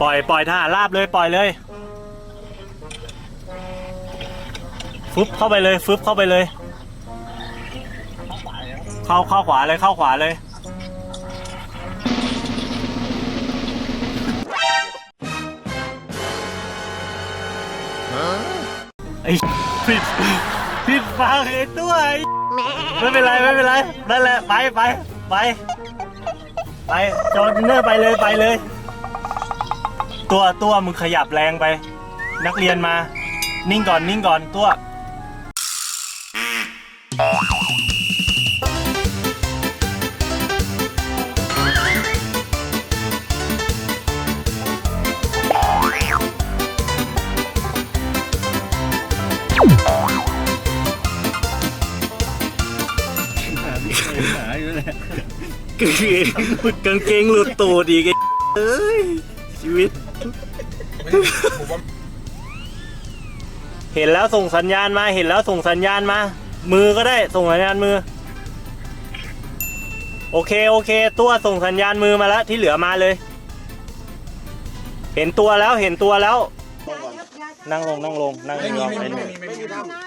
ปล่อยปล่อยทหารราบเลยปล่อยเลยฟึบเข้าไปเลยฟึบเข้าไปเลย เข้าเข้าขวาเลยเข้าขวาเลย ไอ้ผิดผิดฟังไอ้ตัวไอ้ไม่เป็นไรไม่เป็นไรนั่นแหละไปไปไปไปจอร์ดินเนอร์ไปเลยไปเลย ตัวตัวมึงขยับแรงไป นักเรียนมา นิ่งก่อนนิ่งก่อนตัวหาอยู่เกางเกงกางเกงหลุดตูดอีกไอ้เอ้ย ชีวิตเห็นแล้วส่งสัญญาณมา เห็นแล้วส่งสัญญาณมา มือก็ได้ส่งสัญญาณมือ โอเคโอเค ตัวส่งสัญญาณมือมาแล้วที่เหลือมาเลย เห็นตัวแล้วเห็นตัวแล้ว นั่งลงนั่งลงนั่งไม่มีรอไม่ไปมีหไม่นึ่งมีไม่มี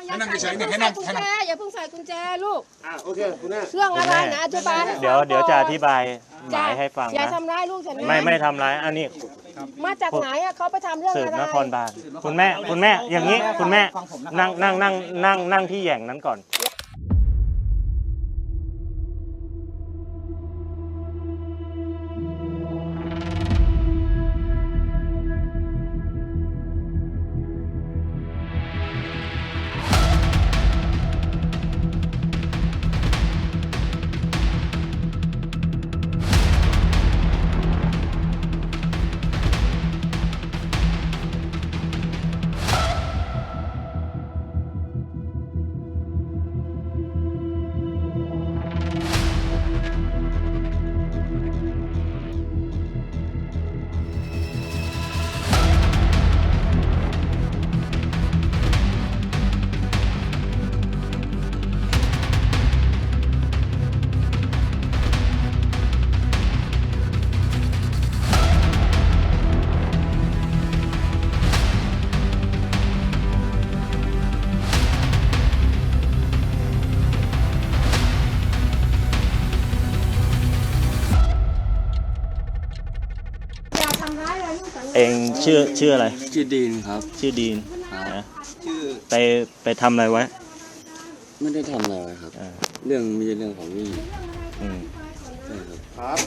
อย่าให้นั่งใส่เฉยๆเนี่ยให้อย่านั่งใส่กุให้ญนั่แจงอย่าเพิ่งใส่กุญแจลูกอ่าโอเคคุณแม่เครื่องอะไรนะอธิบายให้เดี๋ยวฟังเดี๋ยวจะก่อนธิบายหมายให้ฟังอย่านะทำร้ายลูกฉันนะไม่ไม่ทำร้ายอันนี้ มาจากไหนอะเขาไปทำเรื่องสืบอะไรนครบาลคุณแม่คุณแม่อย่างนี้คุณแม่นั่งนั่งนั่งนั่งนั่งที่แหย่งนั้นก่อน เองชื่อชื่ออะไร ชื่อดีนครับ ชื่อดีนครับนะชื่อไปไปทำอะไรไว้ ไม่ได้ทำอะไรครับ อ่า เรื่องไมีเรื่องของนี่อืมใช่ครับครับ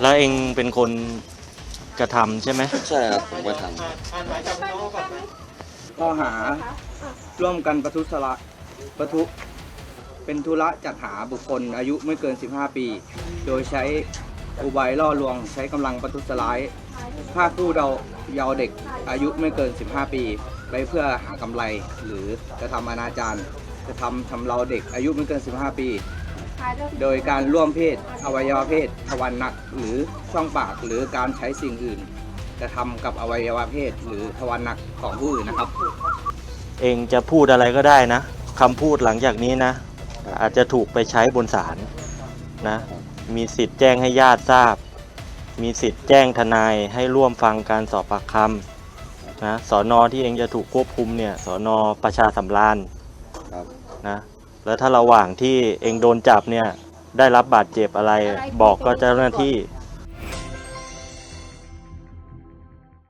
แล้วเองเป็นคนกระทำใช่ไหมใช่ครับผมก็ทข้อหาร่วมกันประทุษร้ายประทุเป็นธุระจัดหาบุคคลอายุไม่เกิน 15 ปี โดยใช้อุบายล่อลวงใช้กำลังประทุษร้าย ภาคผู้เดาเยาว์เด็กอายุไม่เกิน 15 ปี ไปเพื่อหากำไร หรือกระทำอนาจารกระทำชำเราเด็กอายุไม่เกิน 15 ปี โดยการร่วมเพศ อวัยวะเพศทวารหนักหรือช่องปากหรือการใช้สิ่งอื่นกระทำกับอวัยวะเพศ หรือทวารหนักของผู้อื่นนะครับ เองจะพูดอะไรก็ได้นะคำพูดหลังจากนี้นะ อาจจะถูกไปใช้บนศาลนะ มีสิทธิ์แจ้งให้ญาติทราบ มีสิทธิ์แจ้งทนายให้ร่วมฟังการสอบปากคำนะสอนอที่เองจะถูกควบคุมเนี่ยสอนอประชาสำราญำครับนะแล้วถ้าระหว่างที่เองโดนจับเนี่ยได้รับบาดเจ็บอะไร บอกก็เจ้าหน้าที่อ